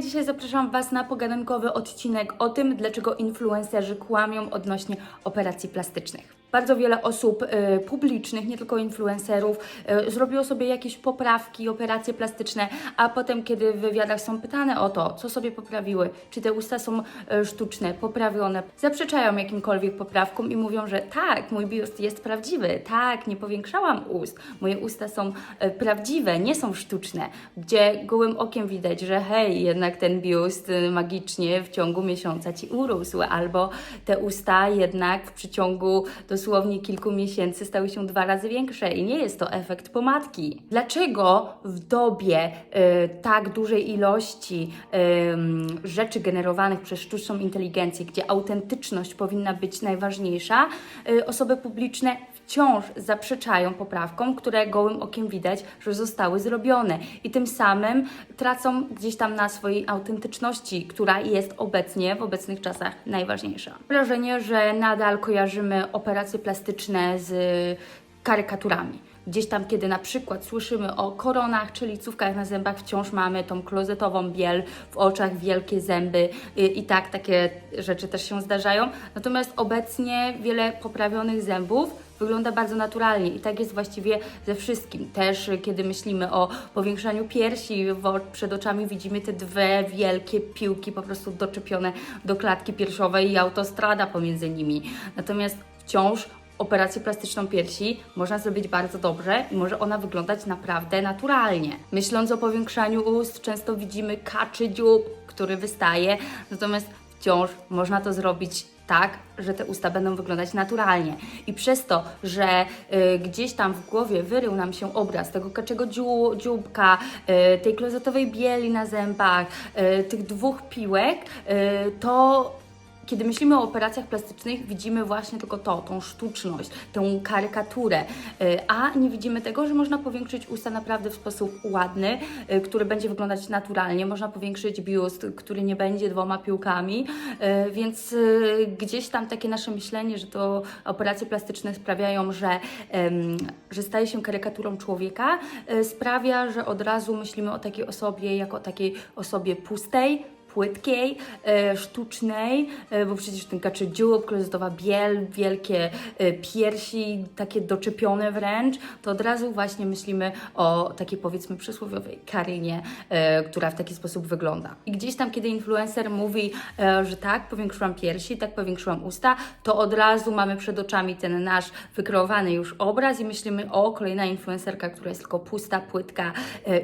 dzisiaj zapraszam Was na pogadankowy odcinek o tym, dlaczego influencerzy kłamią odnośnie operacji plastycznych. Bardzo wiele osób e, publicznych, nie tylko influencerów, e, zrobiło sobie jakieś poprawki, operacje plastyczne, a potem, kiedy w wywiadach są pytane o to, co sobie poprawiły, czy te usta są e, sztuczne, poprawione, zaprzeczają jakimkolwiek poprawkom i mówią, że tak, mój biust jest prawdziwy, tak, nie powiększałam ust, moje usta są prawdziwe, nie są sztuczne, gdzie gołym okiem widać, że hej, jednak ten biust magicznie w ciągu miesiąca Ci urósł, albo te usta jednak w przeciągu dosłownie kilku miesięcy stały się dwa razy większe i nie jest to efekt pomadki. Dlaczego w dobie e, tak dużej ilości em, rzeczy generowanych przez sztuczną inteligencję, gdzie autentyczność powinna być najważniejsza, e, osoby publiczne wciąż zaprzeczają poprawkom, które gołym okiem widać, że zostały zrobione i tym samym tracą gdzieś tam na swojej autentyczności, która jest obecnie w obecnych czasach najważniejsza. Wrażenie, że nadal kojarzymy operacje plastyczne z karykaturami. Gdzieś tam, kiedy na przykład słyszymy o koronach czy licówkach na zębach, wciąż mamy tą klozetową biel, w oczach wielkie zęby i, i tak takie rzeczy też się zdarzają. Natomiast obecnie wiele poprawionych zębów wygląda bardzo naturalnie i tak jest właściwie ze wszystkim. Też y, kiedy myślimy o powiększaniu piersi, przed oczami widzimy te dwie wielkie piłki po prostu doczepione do klatki piersiowej i autostrada pomiędzy nimi. Natomiast wciąż operację plastyczną piersi można zrobić bardzo dobrze i może ona wyglądać naprawdę naturalnie. Myśląc o powiększaniu ust, często widzimy kaczy dziób, który wystaje, natomiast wciąż można to zrobić tak, że te usta będą wyglądać naturalnie. I przez to, że y, gdzieś tam w głowie wyrył nam się obraz tego kaczego dzióbka, y, tej klozetowej bieli na zębach, y, tych dwóch piłek, y, to kiedy myślimy o operacjach plastycznych, widzimy właśnie tylko to, tą sztuczność, tę karykaturę, y, a nie widzimy tego, że można powiększyć usta naprawdę w sposób ładny, y, który będzie wyglądać naturalnie. Można powiększyć biust, który nie będzie dwoma piłkami, y, więc gdzieś tam takie nasze myślenie, że to operacje plastyczne sprawiają, że, że staje się karykaturą człowieka, sprawia, że od razu myślimy o takiej osobie jako o takiej osobie pustej, płytkiej, e, sztucznej, e, bo przecież ten kaczy dziób, klozetowa biel, wielkie e, piersi, takie doczepione wręcz, to od razu właśnie myślimy o takiej powiedzmy przysłowiowej Karynie, e, która w taki sposób wygląda. I gdzieś tam, kiedy influencer mówi, że tak, powiększyłam piersi, tak, powiększyłam usta, to od razu mamy przed oczami ten nasz wykreowany już obraz i myślimy, o, kolejna influencerka, która jest tylko pusta, płytka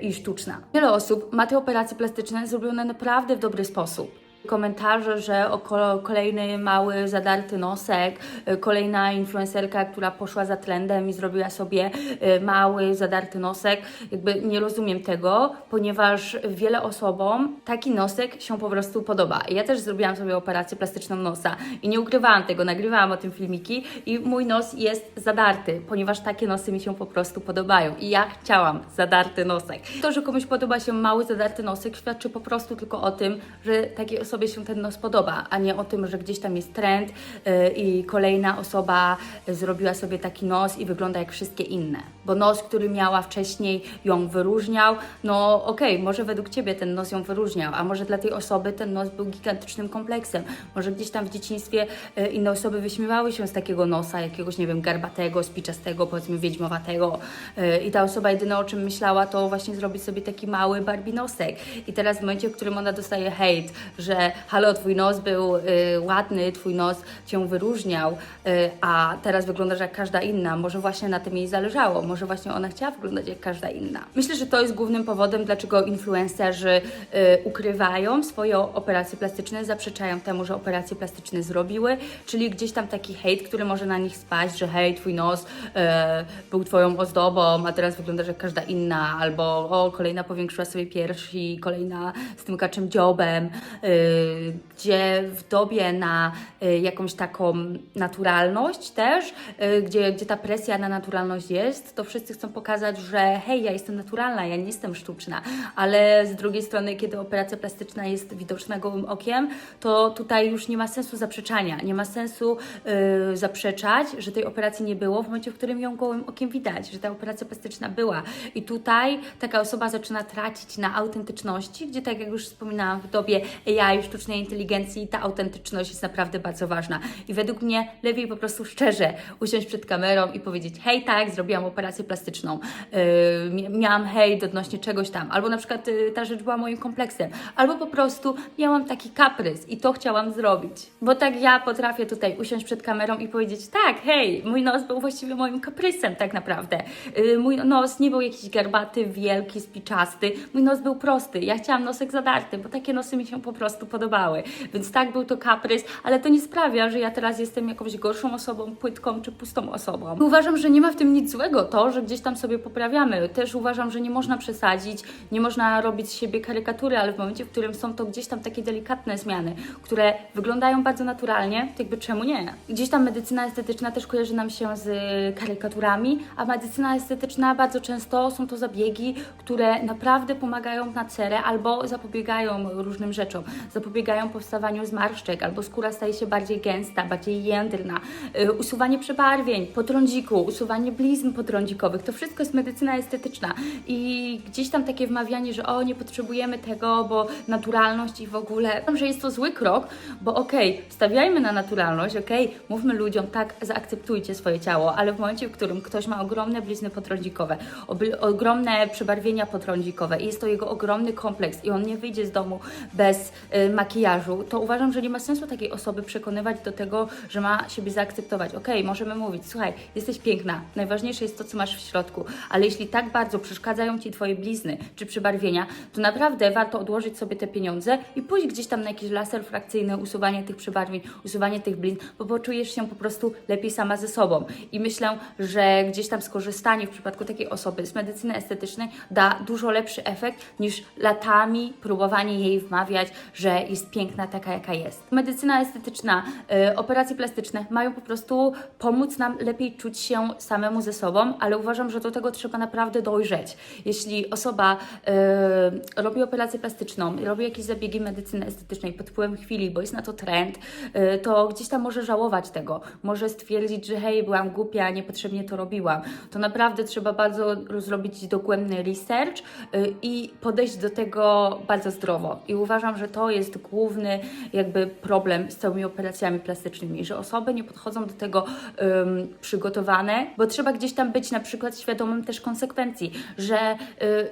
i sztuczna. Wiele osób ma te operacje plastyczne zrobione naprawdę w dobry sposób. Komentarze, że o ko- kolejny mały, zadarty nosek, y, kolejna influencerka, która poszła za trendem i zrobiła sobie y, mały, zadarty nosek. Jakby nie rozumiem tego, ponieważ wiele osobom taki nosek się po prostu podoba. Ja też zrobiłam sobie operację plastyczną nosa i nie ukrywałam tego, nagrywałam o tym filmiki i mój nos jest zadarty, ponieważ takie nosy mi się po prostu podobają i ja chciałam zadarty nosek. To, że komuś podoba się mały, zadarty nosek, świadczy po prostu tylko o tym, że takiej osobie się ten nos podoba, a nie o tym, że gdzieś tam jest trend yy, i kolejna osoba zrobiła sobie taki nos i wygląda jak wszystkie inne. Bo nos, który miała wcześniej, ją wyróżniał. No okej, może według Ciebie ten nos ją wyróżniał, a może dla tej osoby ten nos był gigantycznym kompleksem. Może gdzieś tam w dzieciństwie yy, inne osoby wyśmiewały się z takiego nosa, jakiegoś, nie wiem, garbatego, spiczastego, powiedzmy wiedźmowatego yy, i ta osoba jedyne o czym myślała, to właśnie zrobić sobie taki mały Barbie nosek. I teraz w momencie, w którym ona dostaje hejt, że halo, twój nos był y, ładny, twój nos cię wyróżniał, y, a teraz wyglądasz jak każda inna. Może właśnie na tym jej zależało, może właśnie ona chciała wyglądać jak każda inna. Myślę, że to jest głównym powodem, dlaczego influencerzy y, ukrywają swoje operacje plastyczne, zaprzeczają temu, że operacje plastyczne zrobiły, czyli gdzieś tam taki hejt, który może na nich spaść, że hej, twój nos y, był twoją ozdobą, a teraz wyglądasz jak każda inna, albo o, kolejna powiększyła sobie piersi, kolejna z tym kaczym dziobem, yy, gdzie w dobie na y, jakąś taką naturalność też, y, gdzie, gdzie ta presja na naturalność jest, to wszyscy chcą pokazać, że hej, ja jestem naturalna, ja nie jestem sztuczna, ale z drugiej strony, kiedy operacja plastyczna jest widoczna gołym okiem, to tutaj już nie ma sensu zaprzeczania, nie ma sensu y, zaprzeczać, że tej operacji nie było w momencie, w którym ją gołym okiem widać, że ta operacja plastyczna była. I tutaj taka osoba zaczyna tracić na autentyczności, gdzie tak jak już wspominałam, w dobie AI, sztucznej inteligencji, ta autentyczność jest naprawdę bardzo ważna. I według mnie lepiej po prostu szczerze usiąść przed kamerą i powiedzieć, hej, tak, zrobiłam operację plastyczną, yy, mia- miałam hejt odnośnie czegoś tam, albo na przykład yy, ta rzecz była moim kompleksem, albo po prostu miałam taki kaprys i to chciałam zrobić. Bo tak ja potrafię tutaj usiąść przed kamerą i powiedzieć, tak, hej, mój nos był właściwie moim kaprysem tak naprawdę. Yy, mój nos nie był jakiś garbaty, wielki, spiczasty, mój nos był prosty, ja chciałam nosek zadarty, bo takie nosy mi się po prostu podobały. Więc tak, był to kaprys, ale to nie sprawia, że ja teraz jestem jakąś gorszą osobą, płytką czy pustą osobą. Uważam, że nie ma w tym nic złego to, że gdzieś tam sobie poprawiamy. Też uważam, że nie można przesadzić, nie można robić z siebie karykatury, ale w momencie, w którym są to gdzieś tam takie delikatne zmiany, które wyglądają bardzo naturalnie, to jakby czemu nie? Gdzieś tam medycyna estetyczna też kojarzy nam się z karykaturami, a medycyna estetyczna bardzo często są to zabiegi, które naprawdę pomagają na cerę albo zapobiegają różnym rzeczom. Zapobiegają powstawaniu zmarszczek, albo skóra staje się bardziej gęsta, bardziej jędrna. Y, usuwanie przebarwień po trądziku, usuwanie blizn potrądzikowych. To wszystko jest medycyna estetyczna. I gdzieś tam takie wmawianie, że o, nie potrzebujemy tego, bo naturalność i w ogóle. Że jest to zły krok, bo okej, stawiajmy na naturalność, okej, mówmy ludziom, tak, zaakceptujcie swoje ciało, ale w momencie, w którym ktoś ma ogromne blizny potrądzikowe, ogromne przebarwienia potrądzikowe i jest to jego ogromny kompleks i on nie wyjdzie z domu bez y, makijażu, to uważam, że nie ma sensu takiej osoby przekonywać do tego, że ma siebie zaakceptować. Okej, możemy mówić, słuchaj, jesteś piękna, najważniejsze jest to, co masz w środku, ale jeśli tak bardzo przeszkadzają Ci Twoje blizny czy przebarwienia, to naprawdę warto odłożyć sobie te pieniądze i pójść gdzieś tam na jakiś laser frakcyjny, usuwanie tych przebarwień, usuwanie tych blizn, bo poczujesz się po prostu lepiej sama ze sobą. I myślę, że gdzieś tam skorzystanie w przypadku takiej osoby z medycyny estetycznej da dużo lepszy efekt niż latami próbowanie jej wmawiać, że jest piękna taka, jaka jest. Medycyna estetyczna, y, operacje plastyczne mają po prostu pomóc nam lepiej czuć się samemu ze sobą, ale uważam, że do tego trzeba naprawdę dojrzeć. Jeśli osoba y, robi operację plastyczną, robi jakieś zabiegi medycyny estetycznej pod wpływem chwili, bo jest na to trend, y, to gdzieś tam może żałować tego. Może stwierdzić, że hej, byłam głupia, niepotrzebnie to robiłam. To naprawdę trzeba bardzo zrobić dogłębny research i podejść do tego bardzo zdrowo. I uważam, że to jest główny jakby problem z całymi operacjami plastycznymi, że osoby nie podchodzą do tego ym, przygotowane, bo trzeba gdzieś tam być na przykład świadomym też konsekwencji, że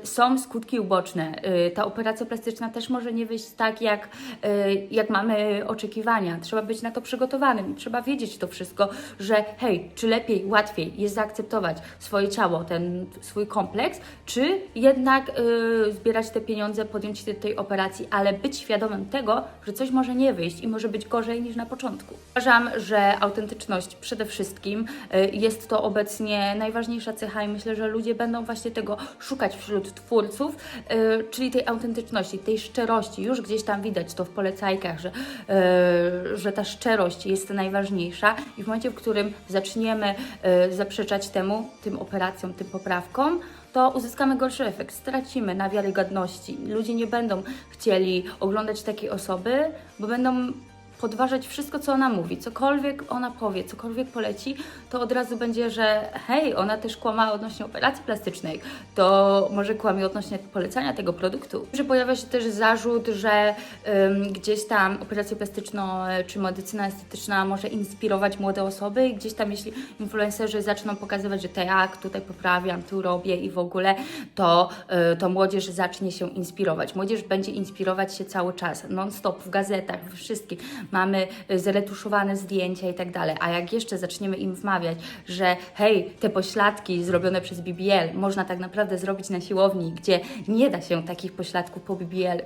y, są skutki uboczne. Y, ta operacja plastyczna też może nie wyjść tak, jak, y, jak mamy oczekiwania. Trzeba być na to przygotowanym. Trzeba wiedzieć to wszystko, że hej, czy lepiej, łatwiej jest zaakceptować swoje ciało, ten swój kompleks, czy jednak y, zbierać te pieniądze, podjąć się tej operacji, ale być świadomym tego, że coś może nie wyjść i może być gorzej niż na początku. Uważam, że autentyczność przede wszystkim y, jest to obecnie najważniejsza cecha i myślę, że ludzie będą właśnie tego szukać wśród twórców, y, czyli tej autentyczności, tej szczerości. Już gdzieś tam widać to w polecajkach, że, y, że ta szczerość jest najważniejsza i w momencie, w którym zaczniemy zaprzeczać temu, tym operacjom, tym poprawkom, to uzyskamy gorszy efekt, stracimy na wiarygodności. Ludzie nie będą chcieli oglądać takiej osoby, bo będą podważać wszystko, co ona mówi, cokolwiek ona powie, cokolwiek poleci, to od razu będzie, że hej, ona też kłamała odnośnie operacji plastycznej, to może kłamie odnośnie polecania tego produktu. Że pojawia się też zarzut, że ym, gdzieś tam operację plastyczną e, czy medycyna estetyczna może inspirować młode osoby i gdzieś tam jeśli influencerzy zaczną pokazywać, że tak, tutaj poprawiam, tu robię i w ogóle, to, y, to młodzież zacznie się inspirować. Młodzież będzie inspirować się cały czas, non-stop, w gazetach, we wszystkim mamy y, zretuszowane zdjęcia i tak dalej. A jak jeszcze zaczniemy im wmawiać, że hej, te pośladki zrobione przez BBL można tak naprawdę zrobić na siłowni, gdzie nie da się takich pośladków po BBL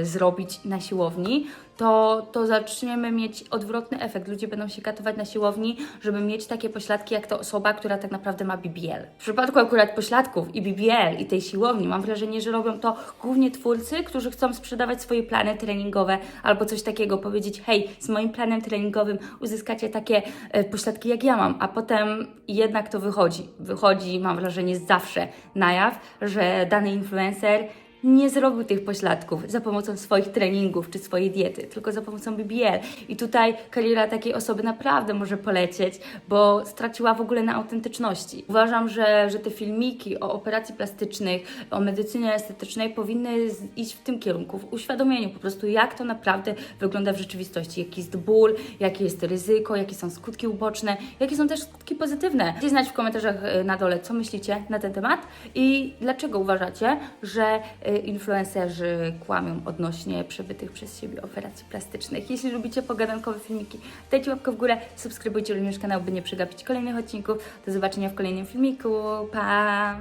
y, zrobić na siłowni, to, to zaczniemy mieć odwrotny efekt. Ludzie będą się katować na siłowni, żeby mieć takie pośladki jak ta osoba, która tak naprawdę ma BBL. W przypadku akurat pośladków i BBL i tej siłowni mam wrażenie, że robią to głównie twórcy, którzy chcą sprzedawać swoje plany treningowe albo coś takiego, powiedzieć hej, z moim planem treningowym uzyskacie takie e, pośladki jak ja mam, a potem jednak to wychodzi. Wychodzi, mam wrażenie, zawsze na jaw, że dany influencer nie zrobił tych pośladków za pomocą swoich treningów czy swojej diety, tylko za pomocą BBL. I tutaj kariera takiej osoby naprawdę może polecieć, bo straciła w ogóle na autentyczności. Uważam, że, że te filmiki o operacji plastycznych, o medycynie estetycznej powinny iść w tym kierunku, w uświadomieniu po prostu, jak to naprawdę wygląda w rzeczywistości, jaki jest ból, jakie jest ryzyko, jakie są skutki uboczne, jakie są też skutki pozytywne. Dajcie znać w komentarzach e, na dole, co myślicie na ten temat i dlaczego uważacie, że e, influencerzy kłamią odnośnie przebytych przez siebie operacji plastycznych. Jeśli lubicie pogadankowe filmiki, dajcie łapkę w górę, subskrybujcie również kanał, by nie przegapić kolejnych odcinków. Do zobaczenia w kolejnym filmiku. Pa!